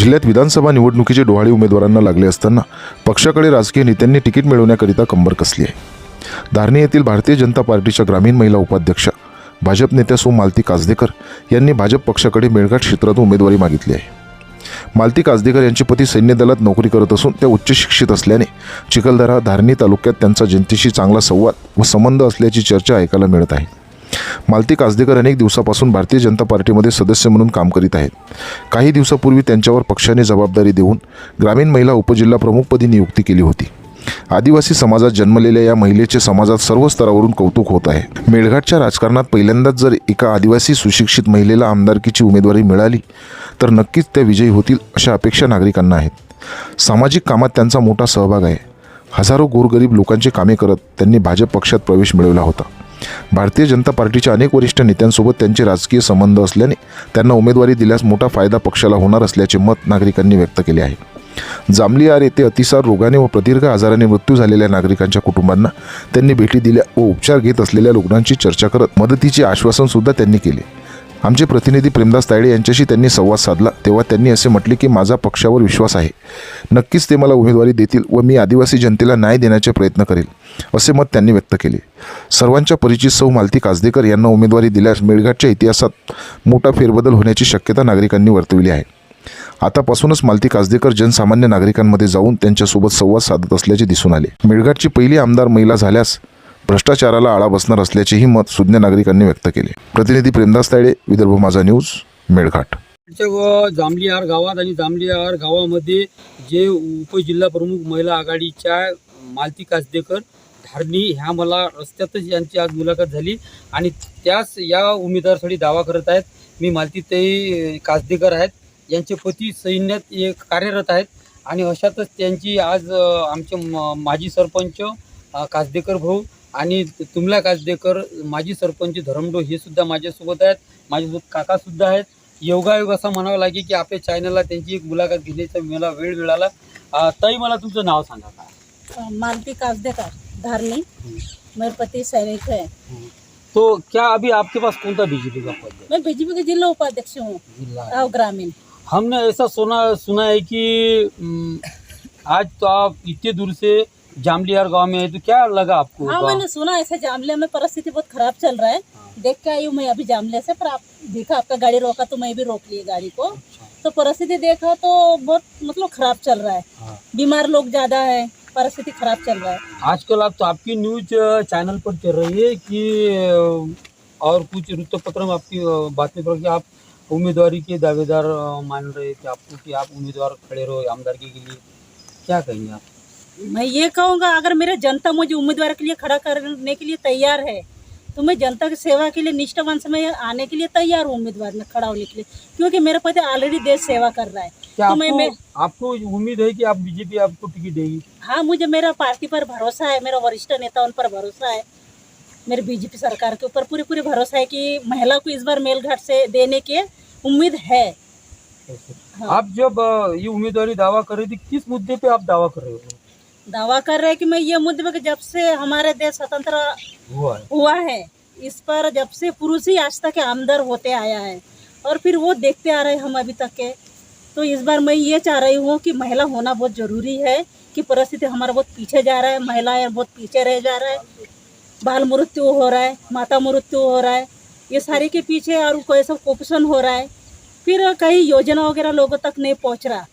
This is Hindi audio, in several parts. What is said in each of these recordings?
जिल्ह्यात विधानसभा निवडणुकीचे डोहाळे उमेदवारांना लागले असताना पक्षाकडे राजकीय नेत्यांनी तिकीट मिळवण्याकरिता कंबर कसली आहे? धारणी येथील भारतीय जनता पार्टीच्या ग्रामीण महिला उपाध्यक्षा भाजप नेत्या सो मालती काजदेकर यांनी भाजप पक्षाकडे मेळघाट क्षेत्रातून उमेदवारी मागितली आहे. मालती काजदेकर यांचे पती सैन्य दलात नोकरी करत असून त्या उच्च शिक्षित असल्याने चिखलदरा धारणी तालुक्यात त्यांचा जनतेशी चांगला संवाद व संबंध असल्याची चर्चा ऐकायला मिळत आहे. मालती काजदेकर अनेक दिवसापासून भारतीय जनता पार्टीमध्ये सदस्य म्हणून काम करीत आहेत. काही दिवसापूर्वी त्यांच्यावर पक्षाने जबाबदारी देऊन ग्रामीण महिला उपजिल्हा प्रमुखपदी नियुक्ती केली होती. आदिवासी समाजात जन्मलेल्या या महिलेचे समाजात सर्व स्तरावरून कौतुक होत आहे. मेळघाटच्या राजकारणात पहिल्यांदाच जर एका आदिवासी सुशिक्षित महिलेला आमदारकीची उमेदवारी मिळाली तर नक्कीच त्या विजयी होतील अशा अपेक्षा नागरिकांना आहेत. सामाजिक कामात त्यांचा मोठा सहभाग आहे. हजारो गोरगरीब लोकांची कामे करत त्यांनी भाजप पक्षात प्रवेश मिळवला होता. भारतीय जनता पार्टीच्या अनेक वरिष्ठ नेत्यांसोबत त्यांचे राजकीय संबंध असल्याने त्यांना उमेदवारी दिल्यास मोठा फायदा पक्षाला होणार असल्याचे मत नागरिकांनी व्यक्त केले आहे. जांभलियार येथे अतिसार रोगाने व प्रदीर्घ आजाराने मृत्यू झालेल्या नागरिकांच्या कुटुंबांना त्यांनी भेटी दिल्या व उपचार घेत असलेल्या रुग्णांची चर्चा करत मदतीचे आश्वासनसुद्धा त्यांनी केले. आमचे प्रतिनिधी प्रेमदास तायडे यांच्याशी त्यांनी संवाद साधला. तेव्हा त्यांनी असे म्हटले की माझा पक्षावर विश्वास आहे. नक्कीच ते मला उमेदवारी देतील व मी आदिवासी जनतेला न्याय देण्याचे प्रयत्न करेल. असे मत त्यांनी व्यक्त केले. सर्वांच्या परिचित सौ मालती काजदेकर यांना उमेदवारी दिल्यास मेळघाटच्या इतिहासात मोठा फेरबदल होण्याची शक्यता नागरिकांनी वर्तवली आहे. आतापासूनच मालती काजदेकर जनसामान्य नागरिकांमध्ये जाऊन त्यांच्यासोबत संवाद साधत असल्याचे दिसून आले. मेळघाटची पहिली आमदार महिला झाल्यास भ्रष्टाचाराला आळा बसणार असल्याचेही मत सुज्ञ नागरिकांनी व्यक्त केले. प्रतिनिधी प्रेमदास तायडे विदर्भ माझा न्यूज मेळघाट. च्या व गावात आणि जांभलीहार गावामध्ये जे उपजिल्हा प्रमुख महिला आघाडीच्या मालती कासदेकर धारणी ह्या मला रस्त्यातच यांची आज मुलाखत झाली आणि त्याच या उमेदवारासाठी दावा करत आहेत. मी मालतीताई कासदेकर आहेत. यांचे पती सैन्यात एक कार्यरत आहेत आणि अशातच त्यांची आज आमचे म- माजी सरपंच कासदेकर भाऊ आणि तुमला कासदेकर माजी सरपंच धरमडो हे सुद्धा माझ्यासोबत आहेत माझ्यासोबत काकासुद्धा आहेत. योगायोग असं म्हणावं लागेल की आपल्या चॅनलला त्यांची एक मुलाखत घेण्याचा मला वेळ मिळाला. ताई मला तुमचं नाव सांगा का? मालती कासदेकर धारनी मेरे पति सैनिक है तो क्या अभी आपके पास कौन सा बीजेपी का पद है मैं बीजेपी के जिला उपाध्यक्ष हूँ ग्रामीण। हमने ऐसा सुना सुना है कि आज तो आप इतने दूर से जामलियार गाँव में है तो क्या लगा आपको हाँ मैंने सुना ऐसे जामलिया में परिस्थिति बहुत खराब चल रहा है। हाँ। देख के आई हूँ मैं अभी जामले से पर आप देखा आपका गाड़ी रोका तो मैं भी रोक लिए गाड़ी को। अच्छा, तो परिस्थिति देखा तो बहुत मतलब खराब चल रहा है। हाँ। बीमार लोग ज़्यादा है परिस्थिति खराब चल रहा है। आजकल आप तो आपकी न्यूज़ चैनल पर चल रही है कि और कुछ वृत्तपत्र में आपकी बातें पर आप उम्मीदवारी के दावेदार मान रहे थे आपको कि आप उम्मीदवार खड़े रहो आमदारगी के लिए। क्या कहेंगे आप? मैं ये कहूँगा अगर मेरे जनता मुझे उम्मीदवार के लिए खड़ा करने के लिए तैयार है तो मैं जनता की सेवा के लिए निष्ठावान से मैं आने के लिए तैयार हूँ उम्मीदवार में खड़ा होने के लिए क्योंकि मेरा पति ऑलरेडी देश सेवा कर रहा है। तो मैं आपको मैं आपको उम्मीद है कि आप बीजेपी आपको टिकट देगी? हाँ मुझे मेरा पार्टी पर भरोसा है मेरा वरिष्ठ नेता उन पर भरोसा है मेरे बीजेपी सरकार के ऊपर पूरी पूरी भरोसा है कि महिला को इस बार मेलघाट से देने की उम्मीद है। हाँ। आप जब ये उम्मीदवारी दावा कर रही थी किस मुद्दे पे आप दावा कर रहे हो? दावा कर रहे हैं कि मैं ये मुद्दे में जब से हमारे देश स्वतंत्र हुआ है। हुआ है इस पर जब से पुरुष ही आज तक आमदर होते आया है और फिर वो देखते आ रहे हम अभी तक के तो इस बार मैं ये चाह रही हूँ कि महिला होना बहुत ज़रूरी है कि परिस्थिति हमारा बहुत पीछे जा रहा है महिलाएँ बहुत पीछे रह जा रहा है। बाल मृत्यु हो रहा है माता मृत्यु हो रहा है ये सारे के पीछे और कोई सब कुपोषण हो रहा है। फिर कहीं योजना वगैरह लोगों तक नहीं पहुँच रहा।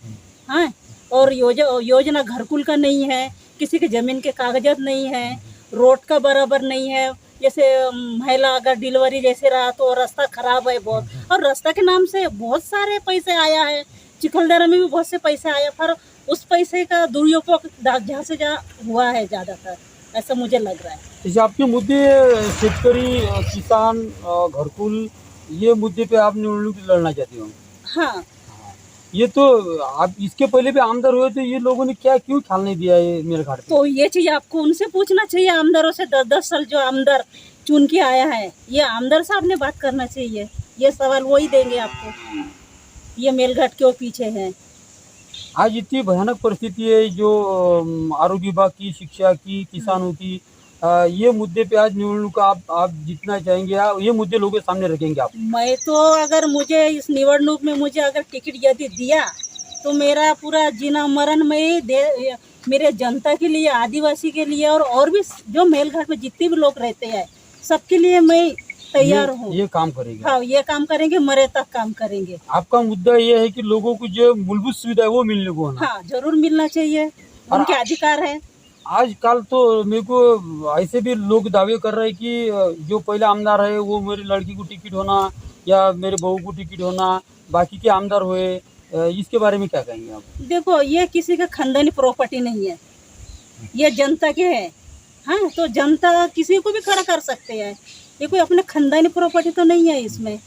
हाँ और योज, योजना घरकुल का नहीं है किसी के ज़मीन के कागजात नहीं है रोड का बराबर नहीं है जैसे महिला अगर डिलीवरी जैसे रहा तो रास्ता खराब है बहुत। और रास्ता के नाम से बहुत सारे पैसे आया है चिखलदरा में भी बहुत से पैसे आया पर उस पैसे का दुरुपयोग जहाँ से जहाँ हुआ है ज़्यादातर ऐसा मुझे लग रहा है। जैसे आपके मुद्दे शेतकरी किसान घरकुल ये मुद्दे पे आप निवडणूक लड़ना चाहती हो? हाँ ये तो आप इसके पहले भी आमदार हुए थे ये लोगों ने क्या क्यों ख्याल नहीं दिया ये मेरे घर तो ये चीज़ आपको उनसे पूछना चाहिए आमदारों से दस दस साल जो आमदार चुन के आया है ये आमदार साहब ने बात करना चाहिए ये सवाल वही देंगे आपको ये मेलघाट क्यों पीछे है। आज इतनी भयानक परिस्थिति है जो आरोग्य विभाग की शिक्षा की किसानों की ये मुद्दे पे आज निवडणूक आप आप जीतना चाहेंगे या ये मुद्दे लोगों के सामने रखेंगे आप? मैं तो अगर मुझे इस निवडणूक में मुझे अगर टिकट यदि दिया तो मेरा पूरा जीना मरण में दे मेरे जनता के लिए आदिवासी के लिए और और भी जो मेलघाट में जितने भी लोग रहते हैं सबके लिए मैं तैयार हूँ। ये काम करेंगे? हाँ ये काम करेंगे मरे तक काम करेंगे। आपका मुद्दा ये है कि लोगों को जो मूलभूत सुविधा है वो मिलने को हाँ ज़रूर मिलना चाहिए। उनके अधिकार है। आजकल तो मेरे को ऐसे भी लोग दावे कर रहे हैं कि जो पहले आमदार है वो मेरी लड़की को टिकट होना या मेरे बहू को टिकट होना बाकी के आमदार हुए इसके बारे में क्या कहेंगे आप? देखो ये किसी का खानदानी प्रॉपर्टी नहीं है। ये जनता के है। हाँ तो जनता किसी को भी खड़ा कर सकते हैं। ये कोई अपने खानदानी प्रॉपर्टी तो नहीं है इसमें।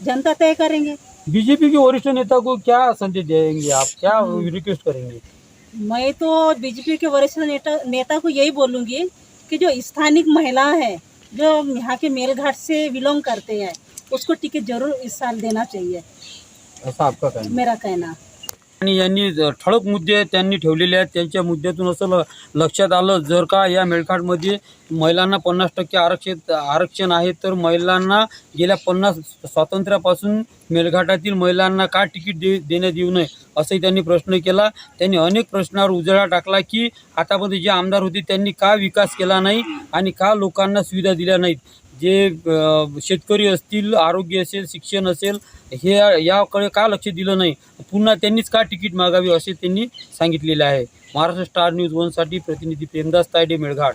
जनता तय करेंगे। बीजेपी के वरिष्ठ नेता को क्या संदेश देंगे आप? क्या रिक्वेस्ट करेंगे? मैं तो बीजेपी के वरिष्ठ नेता नेता को यही बोलूँगी कि जो स्थानिक महिला है जो यहाँ के मेलघाट से बिलोंग करते हैं उसको टिकट ज़रूर इस साल देना चाहिए। ऐसा आपका कहना मेरा कहना। आणि यांनी ठळक मुद्दे त्यांनी ठेवलेले आहेत. त्यांच्या मुद्द्यातून असं ल- लक्षात आलं जर का या मेळघाटमध्ये महिलांना पन्नास टक्के आरक्षित आरक्षण आहे तर महिलांना गेल्या पन्नास स्वातंत्र्यापासून मेळघाटातील महिलांना का तिकीट दे देण्यात येऊ नये असंही त्यांनी प्रश्न केला. त्यांनी अनेक प्रश्नावर उजळा टाकला की आतापर्यंत जे आमदार होते त्यांनी का विकास केला नाही आणि का लोकांना सुविधा दिल्या नाहीत? जे शेतकरी असतील आरोग्य असेल शिक्षण असेल हे याकडे का लक्ष दिलं नाही? पुन्हा त्यांनीच का तिकीट मागावी असे त्यांनी सांगितलेले आहे. महाराष्ट्र स्टार न्यूज वनसाठी प्रतिनिधी प्रेमदास तायडे मेळघाट.